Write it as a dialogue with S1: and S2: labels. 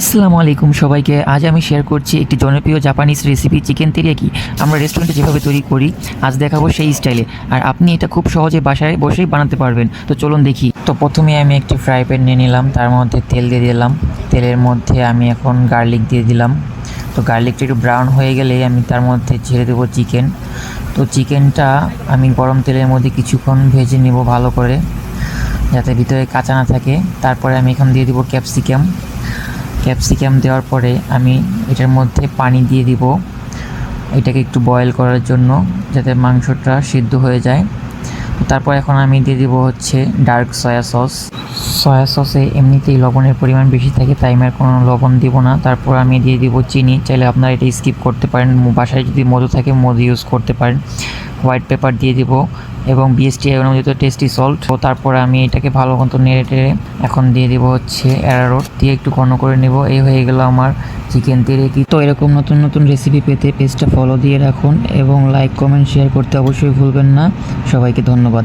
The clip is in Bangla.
S1: আসসালামু আলাইকুম সবাইকে। আজ আমি শেয়ার করছি একটি জনপ্রিয় জাপানিজ রেসিপি চিকেন তেরিয়াকি আমরা রেস্টুরেন্টে যেভাবে তৈরি করি, আজ দেখাবো সেই স্টাইলে আর আপনি এটা খুব সহজে বাসায় বসেই বানাতে পারবেন। তো চলুন দেখি। তো প্রথমে আমি একটি ফ্রাই প্যান নিয়ে নিলাম, তার মধ্যে তেল দিয়ে দিলাম। তেলের মধ্যে আমি এখন গার্লিক দিয়ে দিলাম। তো গার্লিকটা একটু ব্রাউন হয়ে গেলেই আমি তার মধ্যে ছেড়ে দেবো চিকেন তো চিকেনটা আমি গরম তেলের মধ্যে কিছুক্ষণ ভেজে নেব ভালো করে, যাতে ভিতরে কাঁচা না থাকে। তারপরে আমি এখন দিয়ে দেবো ক্যাপসিকাম ক্যাপসিকাম দেওয়ার পরে আমি এটার মধ্যে পানি দিয়ে দিব। এটাকে একটু বয়েল করার জন্য যাতে মাংসটা সিদ্ধ হয়ে যায়। তারপর এখন আমি দিয়ে দিব হচ্ছে ডার্ক সয়া সস সয়া সসে এমনিতেই লবণের পরিমাণ বেশি থাকে, তাই আমি আর কোনো লবণ দিব না। তারপর আমি দিয়ে দিব চিনি। চাইলে আপনারা এটা স্কিপ করতে পারেন। বাসায় যদি মধু থাকে, মধু ইউজ করতে পারেন। হোয়াইট পেপার দিয়ে দিব। এবং বিএসটি অনুমোদিত টেস্টি সল্ট তো তারপরে আমি এটাকে ভালো মতো নেড়ে টেড়ে এখন দিয়ে দিব হচ্ছে অ্যারারোট দিয়ে একটু ঘন করে নেব। এই হয়ে গেল আমার চিকেন তেরেকি তো এরকম নতুন নতুন রেসিপি পেতে পেজটা ফলো দিয়ে রাখুন এবং লাইক কমেন্ট শেয়ার করতে অবশ্যই ভুলবেন না। সবাইকে ধন্যবাদ।